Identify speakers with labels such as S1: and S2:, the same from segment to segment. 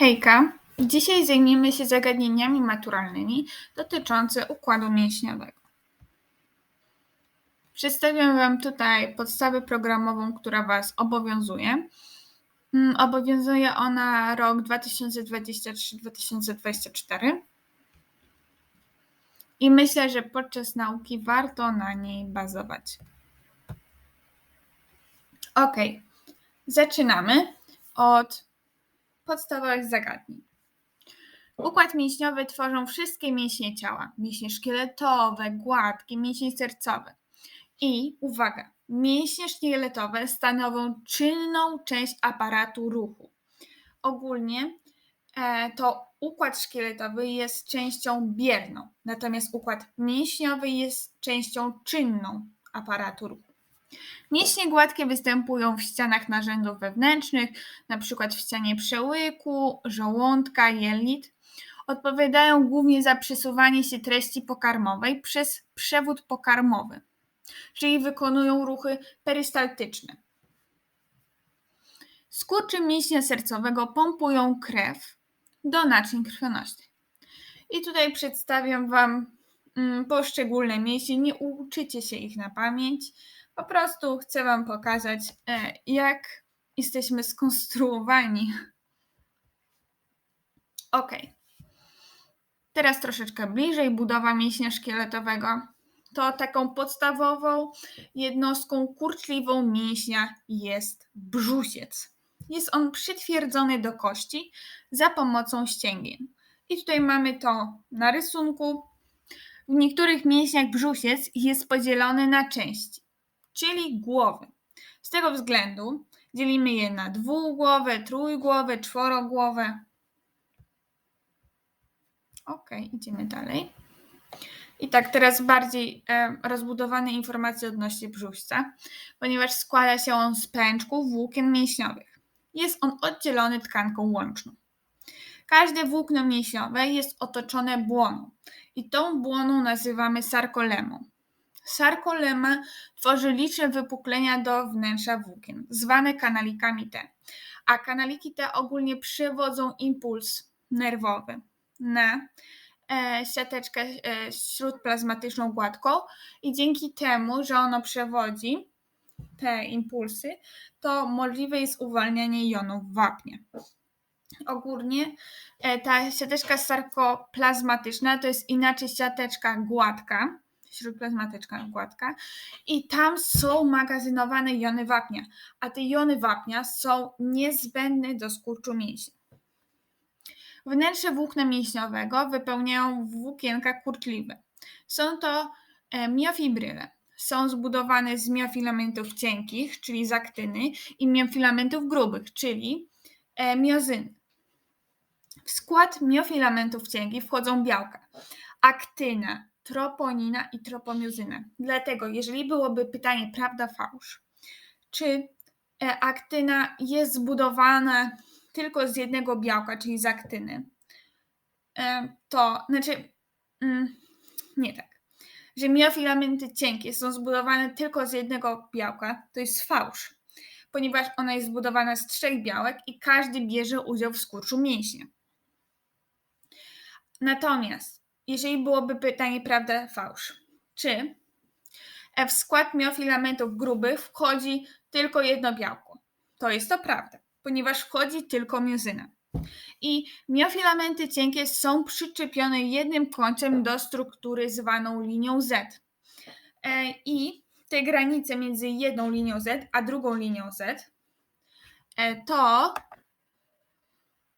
S1: Hejka! Dzisiaj zajmiemy się zagadnieniami maturalnymi dotyczącymi układu mięśniowego. Przedstawię Wam tutaj podstawę programową, która Was obowiązuje. Mm, obowiązuje ona rok 2023-2024 i myślę, że podczas nauki warto na niej bazować. Ok, zaczynamy od podstawowych zagadnień. Układ mięśniowy tworzą wszystkie mięśnie ciała: mięśnie szkieletowe, gładkie, mięśnie sercowe. I uwaga, mięśnie szkieletowe stanowią czynną część aparatu ruchu. Ogólnie e, to układ szkieletowy jest częścią bierną, natomiast układ mięśniowy jest częścią czynną aparatu ruchu. Mięśnie gładkie występują w ścianach narzędów wewnętrznych, np. w ścianie przełyku, żołądka, jelit. Odpowiadają głównie za przesuwanie się treści pokarmowej przez przewód pokarmowy, czyli wykonują ruchy perystaltyczne. Skurcze mięśnia sercowego pompują krew do naczyń krwionośnych. I tutaj przedstawiam Wam mm, poszczególne mięśnie. Nie uczycie się ich na pamięć po prostu chcę Wam pokazać, e, jak jesteśmy skonstruowani. Ok. Teraz troszeczkę bliżej budowa mięśnia szkieletowego. To taką podstawową jednostką kurczliwą mięśnia jest brzusiec. Jest on przytwierdzony do kości za pomocą ścięgien. I tutaj mamy to na rysunku. W niektórych mięśniach brzusiec jest podzielony na części czyli głowy. Z tego względu dzielimy je na dwugłowe, trójgłowe, czworogłowe. Ok, idziemy dalej. I tak, teraz bardziej e, rozbudowane informacje odnośnie brzuszca, ponieważ składa się on z pęczków włókien mięśniowych. Jest on oddzielony tkanką łączną. Każde włókno mięśniowe jest otoczone błoną i tą błoną nazywamy sarkolemą. Sarkolema tworzy liczne wypuklenia do wnętrza włókien, zwane kanalikami T, a kanaliki te ogólnie przewodzą impuls nerwowy na e, siateczkę e, śródplazmatyczną gładką i dzięki temu, że ono przewodzi te impulsy, to możliwe jest uwalnianie jonów wapnia. Ogólnie e, ta siateczka sarkoplazmatyczna to jest inaczej siateczka gładka, śródplazmatyczna gładka i tam są magazynowane jony wapnia, a te jony wapnia są niezbędne do skurczu mięśni. Wnętrze włókna mięśniowego wypełniają włókienka kurczliwe. Są to e, miofibryle. Są zbudowane z miofilamentów cienkich, czyli z aktyny, i miofilamentów grubych, czyli e, miozyny. W skład miofilamentów cienkich wchodzą białka. Aktyna, troponina i tropomiozyna. Dlatego, jeżeli byłoby pytanie prawda, fałsz, czy e, aktyna jest zbudowana tylko z jednego białka, czyli z aktyny, e, to znaczy mm, nie tak. Że miofilamenty cienkie są zbudowane tylko z jednego białka, to jest fałsz, ponieważ ona jest zbudowana z trzech białek i każdy bierze udział w skurczu mięśnia. Natomiast jeżeli byłoby pytanie prawda, fałsz. Czy w skład miofilamentów grubych wchodzi tylko jedno białko? To jest to prawda, ponieważ wchodzi tylko miozyna. I miofilamenty cienkie są przyczepione jednym końcem do struktury zwaną linią Z. E, I te granice między jedną linią Z a drugą linią Z e, to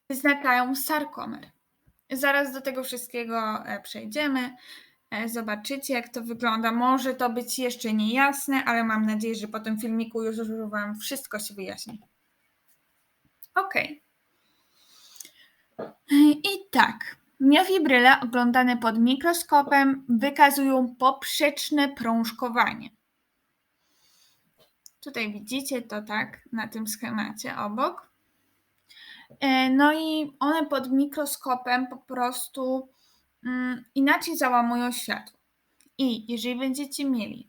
S1: wyznaczają sarkomer. Zaraz do tego wszystkiego e, przejdziemy. E, zobaczycie, jak to wygląda. Może to być jeszcze niejasne, ale mam nadzieję, że po tym filmiku już Wam wszystko się wyjaśni. Ok. I tak. Miofibryle oglądane pod mikroskopem wykazują poprzeczne prążkowanie. Tutaj widzicie to tak na tym schemacie obok. E, no i one pod mikroskopem po prostu mm, inaczej załamują światło. I jeżeli będziecie mieli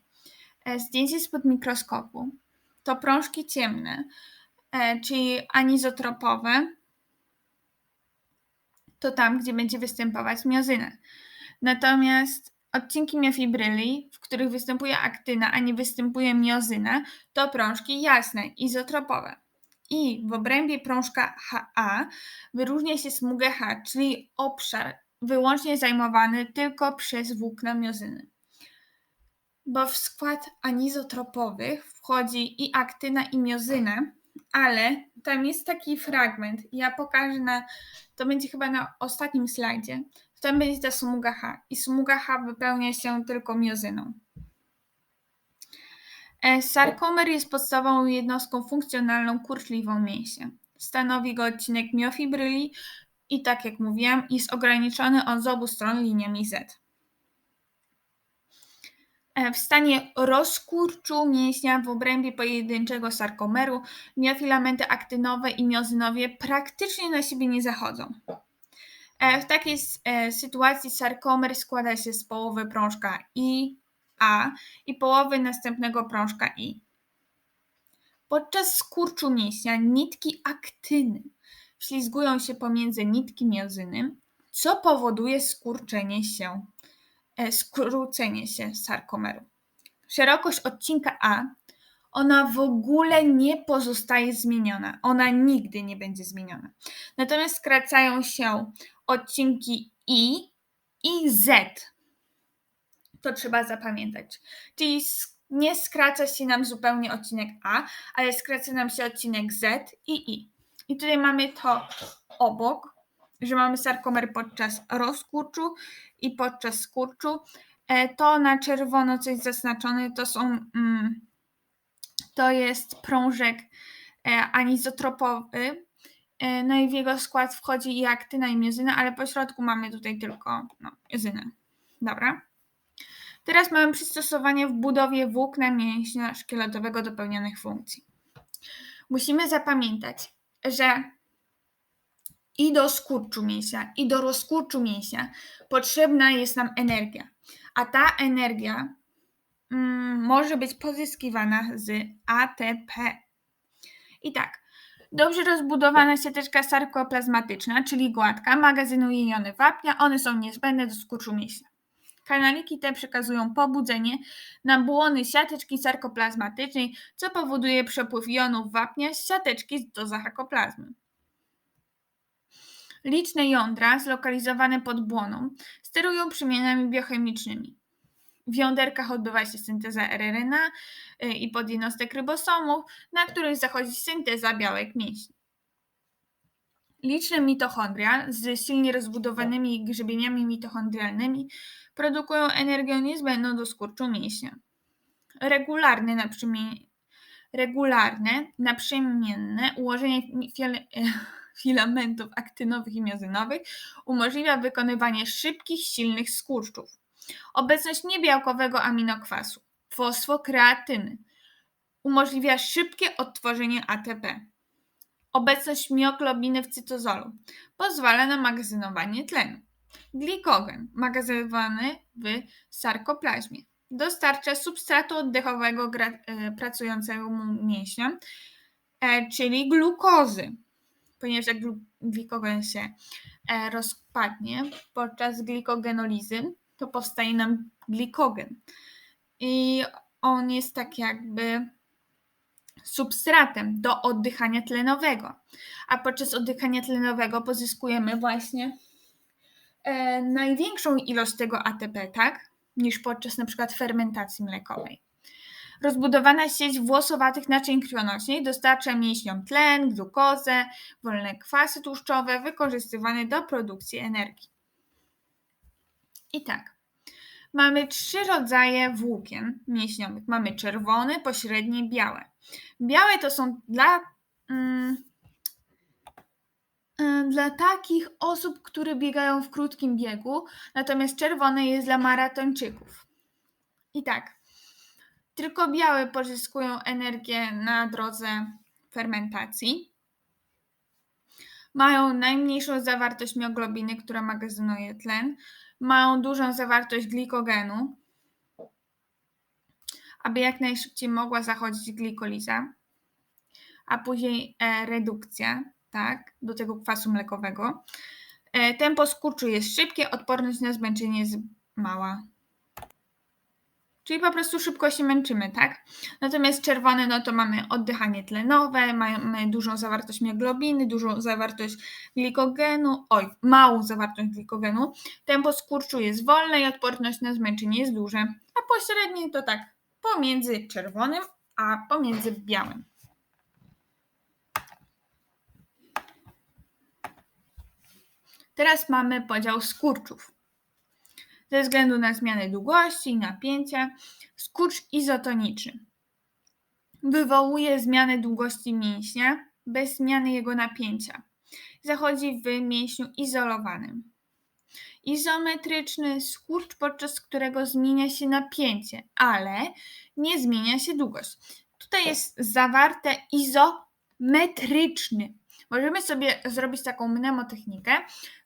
S1: e, zdjęcie spod mikroskopu, to prążki ciemne, e, czyli anizotropowe, to tam, gdzie będzie występować miozyna. Natomiast odcinki miofibryli, w których występuje aktyna, a nie występuje miozyna, to prążki jasne, izotropowe. I w obrębie prążka HA wyróżnia się smugę H, czyli obszar wyłącznie zajmowany tylko przez włókna miozyny. Bo w skład anizotropowych wchodzi i aktyna, i miozyna, ale tam jest taki fragment, ja pokażę na, to będzie chyba na ostatnim slajdzie, tam będzie ta smuga H i smuga H wypełnia się tylko miozyną. E, sarkomer jest podstawową jednostką funkcjonalną kurczliwą mięśnia. Stanowi go odcinek miofibryli i tak jak mówiłam, jest ograniczony od z obu stron liniami Z. E, w stanie rozkurczu mięśnia w obrębie pojedynczego sarkomeru miofilamenty aktynowe i miozynowe praktycznie na siebie nie zachodzą. E, w takiej sytuacji sarkomer składa się z połowy prążka I a i połowy następnego prążka I. Podczas skurczu mięśnia nitki aktyny ślizgują się pomiędzy nitki miozyny, co powoduje skurczenie się, e, skrócenie się sarkomeru. Szerokość odcinka A, ona w ogóle nie pozostaje zmieniona. Ona nigdy nie będzie zmieniona. Natomiast skracają się odcinki I i Z to trzeba zapamiętać. Czyli nie skraca się nam zupełnie odcinek A, ale skraca nam się odcinek Z i I. I tutaj mamy to obok, że mamy sarkomer podczas rozkurczu i podczas skurczu. E, to na czerwono coś zaznaczone to są, mm, to jest prążek e, anizotropowy. E, no i w jego skład wchodzi i aktyna i miozyna, ale po środku mamy tutaj tylko no, miozynę. Dobra. Teraz mamy przystosowanie w budowie włókna mięśnia szkieletowego do pełnionych funkcji. Musimy zapamiętać, że i do skurczu mięśnia, i do rozkurczu mięśnia potrzebna jest nam energia. A ta energia mm, może być pozyskiwana z ATP. I tak, dobrze rozbudowana siateczka sarkoplazmatyczna, czyli gładka, magazynuje jony wapnia, one są niezbędne do skurczu mięśnia. Kanaliki te przekazują pobudzenie na błony siateczki sarkoplazmatycznej, co powoduje przepływ jonów wapnia z siateczki do sarkoplazmy. Liczne jądra zlokalizowane pod błoną sterują przemianami biochemicznymi. W jąderkach odbywa się synteza RNA y, i podjednostek rybosomów, na których zachodzi synteza białek mięśni. Liczne mitochondria z silnie rozbudowanymi grzebieniami mitochondrialnymi produkują energię niezbędną do skurczu mięśnia. Regularne naprzemienne, regularne, naprzemienne ułożenie filamentów aktynowych i miozynowych umożliwia wykonywanie szybkich, silnych skurczów. Obecność niebiałkowego aminokwasu, fosfokreatyny, umożliwia szybkie odtworzenie ATP. Obecność mioglobiny w cytozolu pozwala na magazynowanie tlenu. Glikogen, magazynowany w sarkoplazmie, dostarcza substratu oddechowego e, pracującemu mięśniom, e, czyli glukozy, ponieważ jak glikogen się e, rozpadnie podczas glikogenolizy, to powstaje nam glikogen. I on jest tak jakby substratem do oddychania tlenowego. A podczas oddychania tlenowego pozyskujemy właśnie e, największą ilość tego ATP, tak? Niż podczas na przykład fermentacji mlekowej. Rozbudowana sieć włosowatych naczyń krwionośnych dostarcza mięśniom tlen, glukozę, wolne kwasy tłuszczowe wykorzystywane do produkcji energii. I tak, mamy trzy rodzaje włókien mięśniowych. Mamy czerwony, pośredni i białe. Białe to są dla, mm, y, dla takich osób, które biegają w krótkim biegu, natomiast czerwone jest dla maratończyków. I tak, tylko białe pozyskują energię na drodze fermentacji. Mają najmniejszą zawartość mioglobiny, która magazynuje tlen. Mają dużą zawartość glikogenu, aby jak najszybciej mogła zachodzić glikoliza, a później e, redukcja tak, do tego kwasu mlekowego. E, tempo skurczu jest szybkie, odporność na zmęczenie jest mała. Czyli po prostu szybko się męczymy, tak? Natomiast czerwone, no to mamy oddychanie tlenowe, mamy dużą zawartość mioglobiny, dużą zawartość glikogenu, oj, małą zawartość glikogenu. Tempo skurczu jest wolne i odporność na zmęczenie jest duże, a pośrednie to tak pomiędzy czerwonym a pomiędzy białym. Teraz mamy podział skurczów. Ze względu na zmianę długości i napięcia, skurcz izotoniczny wywołuje zmianę długości mięśnia bez zmiany jego napięcia. Zachodzi w mięśniu izolowanym. Izometryczny skurcz, podczas którego zmienia się napięcie, ale nie zmienia się długość. Tutaj jest zawarte izometryczny. Możemy sobie zrobić taką mnemotechnikę,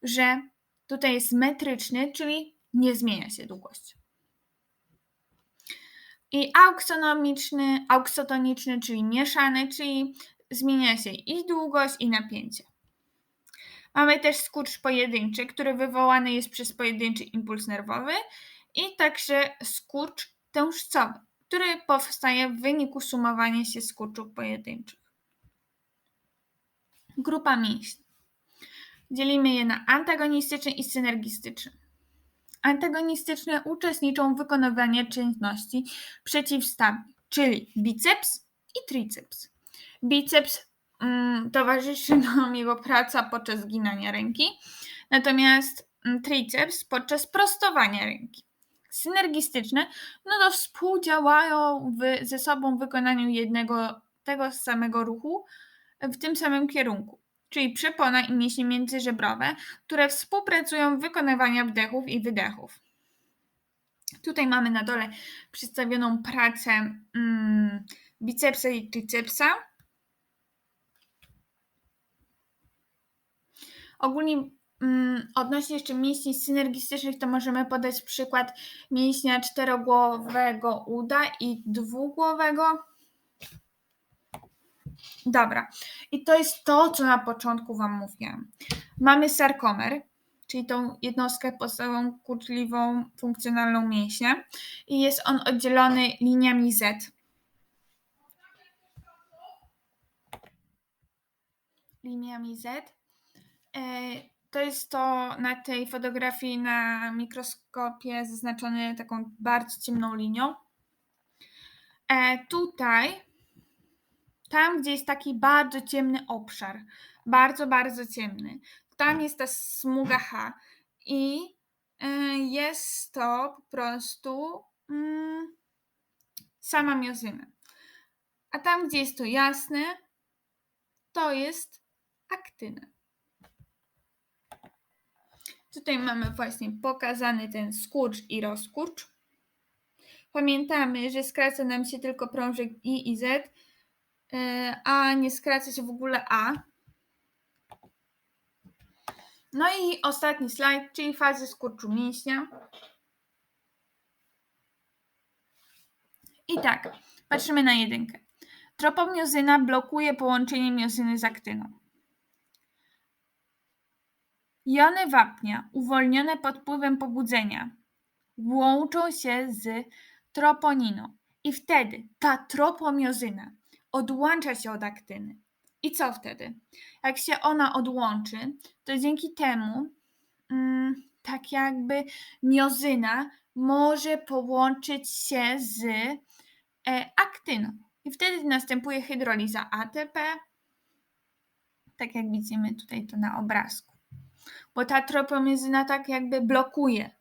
S1: że tutaj jest metryczny, czyli nie zmienia się długość. I auksonomiczny, auksotoniczny, czyli mieszany, czyli zmienia się i długość, i napięcie. Mamy też skurcz pojedynczy, który wywołany jest przez pojedynczy impuls nerwowy i także skurcz tężcowy, który powstaje w wyniku sumowania się skurczów pojedynczych. Grupa mięśni. Dzielimy je na antagonistyczne i synergistyczne. Antagonistyczne uczestniczą w wykonywaniu czynności przeciwstawnych, czyli biceps i triceps. Biceps towarzyszy nam jego praca podczas zginania ręki, natomiast mm, triceps podczas prostowania ręki. Synergistyczne, no to współdziałają w, ze sobą w wykonaniu jednego tego samego ruchu w tym samym kierunku czyli przepona i mięśnie międzyżebrowe, które współpracują w wykonywaniu wdechów i wydechów. Tutaj mamy na dole przedstawioną pracę mm, bicepsa i tricepsa. Ogólnie mm, odnośnie jeszcze mięśni synergistycznych, to możemy podać przykład mięśnia czterogłowego uda i dwugłowego Dobra. I to jest to, co na początku Wam mówiłam. Mamy sarkomer, czyli tą jednostkę podstawową kurczliwą, funkcjonalną mięśnia i jest on oddzielony liniami Z. Liniami Z. E, to jest to na tej fotografii na mikroskopie zaznaczone taką bardzo ciemną linią. E, tutaj tam, gdzie jest taki bardzo ciemny obszar, bardzo, bardzo ciemny, tam jest ta smuga H i y, jest to po prostu mm, sama miozyna. A tam, gdzie jest to jasne, to jest aktyna. Tutaj mamy właśnie pokazany ten skurcz i rozkurcz. Pamiętamy, że skraca nam się tylko prążek I i Z, E, a nie skraca się w ogóle A. No i ostatni slajd, czyli fazy skurczu mięśnia. I tak, patrzymy na jedynkę. Tropomiozyna blokuje połączenie miozyny z aktyną. Jony wapnia uwolnione pod wpływem pobudzenia łączą się z troponiną i wtedy ta tropomiozyna odłącza się od aktyny. I co wtedy? Jak się ona odłączy, to dzięki temu mm, tak jakby miozyna może połączyć się z e, aktyną. I wtedy następuje hydroliza ATP, tak jak widzimy tutaj to na obrazku. Bo ta tropomiozyna tak jakby blokuje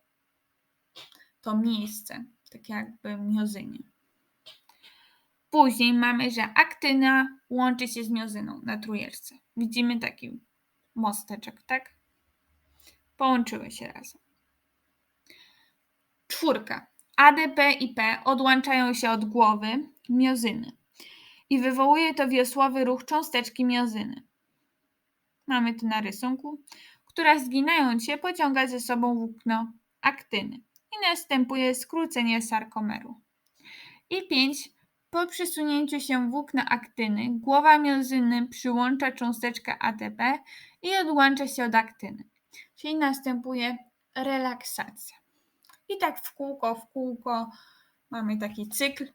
S1: to miejsce, tak jakby miozynie. Później mamy, że aktyna łączy się z miozyną na trójeczce. Widzimy taki mosteczek, tak? Połączyły się razem. Czwórka. ADP i P odłączają się od głowy miozyny i wywołuje to wiosłowy ruch cząsteczki miozyny. Mamy to na rysunku, która zginając się pociąga ze sobą włókno aktyny i następuje skrócenie sarkomeru. I pięć po przesunięciu się włókna aktyny głowa miozyny przyłącza cząsteczkę ATP i odłącza się od aktyny. czyli następuje relaksacja. I tak w kółko, w kółko mamy taki cykl.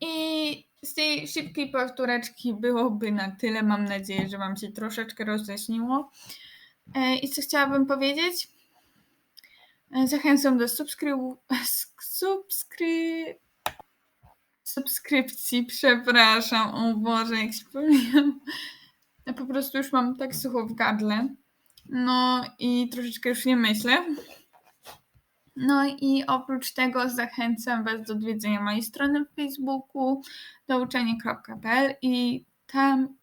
S1: I z tej szybkiej powtóreczki byłoby na tyle. Mam nadzieję, że Wam się troszeczkę rozjaśniło. E, I co chciałabym powiedzieć? E, Zachęcam do subskrybu... subskry... subskrypcji, przepraszam, o Boże, jak się pomyliłam. Ja po prostu już mam tak sucho w gardle. No i troszeczkę już nie myślę. No i oprócz tego zachęcam Was do odwiedzenia mojej strony w Facebooku douczenie.pl i tam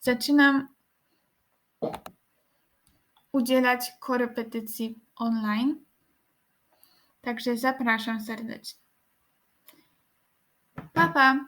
S1: zaczynam udzielać korepetycji online. Także zapraszam serdecznie. Pa, pa!